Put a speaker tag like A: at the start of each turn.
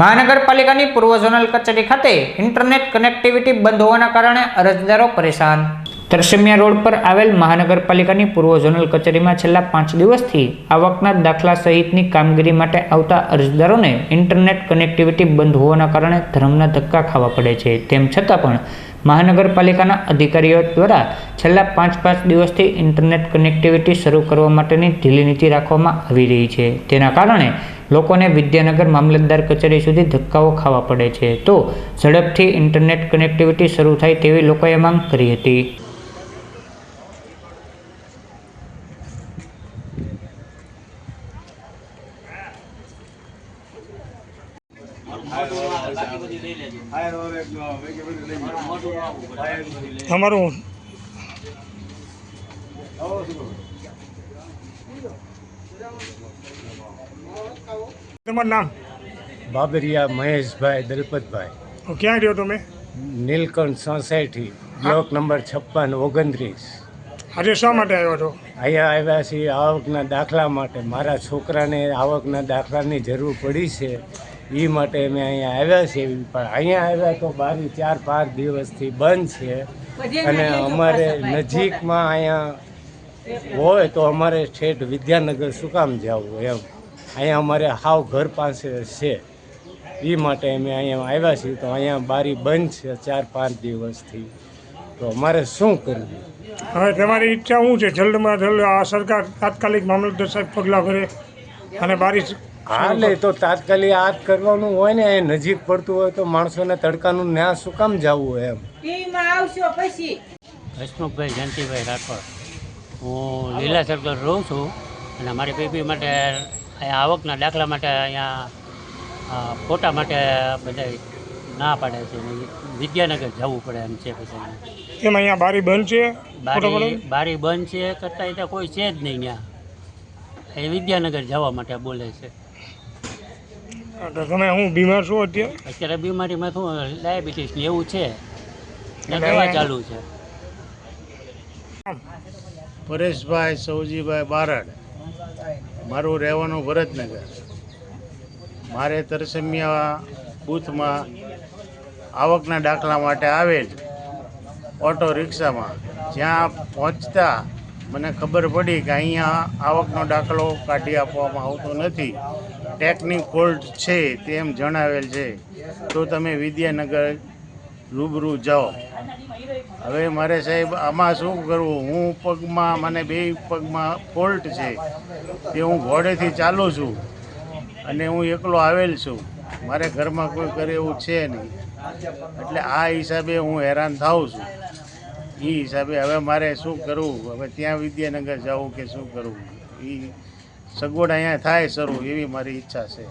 A: મહાનગરપાલિકાની પૂર્વ ઝોનલ કચેરી ખાતે ઇન્ટરનેટ કનેક્ટિવિટી બંધ હોવાના કારણે અરજદારો પરેશાન. તરસમિયા રોડ પર આવેલ મહાનગરપાલિકાની પૂર્વ ઝોનલ કચેરીમાં છેલ્લા પાંચ દિવસથી આવકના દાખલા સહિતની કામગીરી માટે આવતા અરજદારોને ઇન્ટરનેટ કનેક્ટિવિટી બંધ હોવાના કારણે ધર્મના ધક્કા ખાવા પડે છે. તેમ છતાં પણ મહાનગરપાલિકાના અધિકારીઓ દ્વારા છેલ્લા પાંચ પાંચ દિવસથી ઇન્ટરનેટ કનેક્ટિવિટી શરૂ કરવા માટેની ઢીલી નીતિ રાખવામાં આવી રહી છે. તેના કારણે લોકોને વિદ્યાનગર મામલતદાર કચેરી સુધી ધક્કાઓ ખાવા પડે છે. તો ઝડપથી ઇન્ટરનેટ કનેક્ટિવિટી શરૂ થાય તેવી લોકોએ માંગ કરી હતી.
B: તમારું તમારું નામ?
C: બાબરિયા મહેશભાઈ દલપતભાઈ.
B: ક્યાં રહ્યો તમે?
C: નીલકંઠ સોસાયટી બ્લોક નંબર છપ્પન ઓગણત્રીસ.
B: આજે શા માટે આવ્યો છો?
C: અહીંયા આવ્યા છીએ આવકના દાખલા માટે. મારા છોકરાને આવકના દાખલાની જરૂર પડી છે. એ માટે અમે અહીંયા આવ્યા છીએ. પણ અહીંયા આવ્યા તો બારી ચાર પાંચ દિવસથી બંધ છે. અને અમારે નજીકમાં અહીંયા હોય તો અમારે ઠેઠ વિદ્યાનગર શું કામ જવું એમ. અહીંયા અમારે હાવ ઘર પાસે છે. એ માટે અમે અહીંયા આવ્યા છીએ. તો અહીંયા બારી બંધ છે ચાર પાંચ દિવસથી. તો અમારે શું કરવું?
B: હવે તમારી ઈચ્છા શું છે? જલ્દમાં જલ્દ આ સરકાર તાત્કાલિક મામલતદાર સાહેબ પગલાં ભરે અને બારી
C: હાલે તો તાત્કાલિક આ કરવાનું હોય ને એ નજીક પડતું હોય તો માણસોને તડકાનું ન્યા શું કામ જવું એમ?
D: ટીવીમાં આવશો પછી.
E: હસમુખભાઈ જયંતિભાઈ રાઠોડ. હું લીલા સર્કલ રહું છું અને મારી બેબી માટે અહીંયા આવકના દાખલા માટે અહીંયા ફોટા માટે બધા ના પાડે છે વિદ્યાનગર જવું પડે એમ છે પછી
B: એમ. અહીંયા બારી બંધ છે?
E: બારી બારી બંધ છે કરતાં ત્યાં કોઈ છે જ નહીં ત્યાં એ વિદ્યાનગર જવા માટે બોલે છે.
B: તમે હું બીમાર છું અત્યારે?
E: અત્યારે બીમારીમાં શું ડાયાબિટીસ ને એવું છે. દવા ચાલુ છે.
F: પરેશભાઈ સૌજીભાઈ બારડ. મારું રહેવાનું ભરતનગર. મારે તરસમિયા બૂથમાં આવકના દાખલા માટે આવેલ ઓટો રિક્ષામાં. જ્યાં પહોંચતા મને ખબર પડી કે અહીંયા આવકનો દાખલો કાઢી આપવામાં આવતો નથી. ટેકનિક ફોલ્ટ છે તેમ જણાવેલ છે. તો તમે વિદ્યાનગર રૂબરૂ જાઓ. હવે મારે સાહેબ, આમાં શું કરવું? હું પગમાં, મને બે પગમાં ફોલ્ટ છે. તે હું ઘોડેથી ચાલું છું અને હું એકલો આવેલ છું. મારે ઘરમાં કોઈ કરે એવું છે નહીં. એટલે આ હિસાબે હું હેરાન થાઉં છું. એ હિસાબે હવે મારે શું કરવું? હવે ત્યાં વિદ્યાનગર જવું કે શું કરવું? એ સગવડ અહીંયા થાય શરૂ એવી મારી ઈચ્છા છે.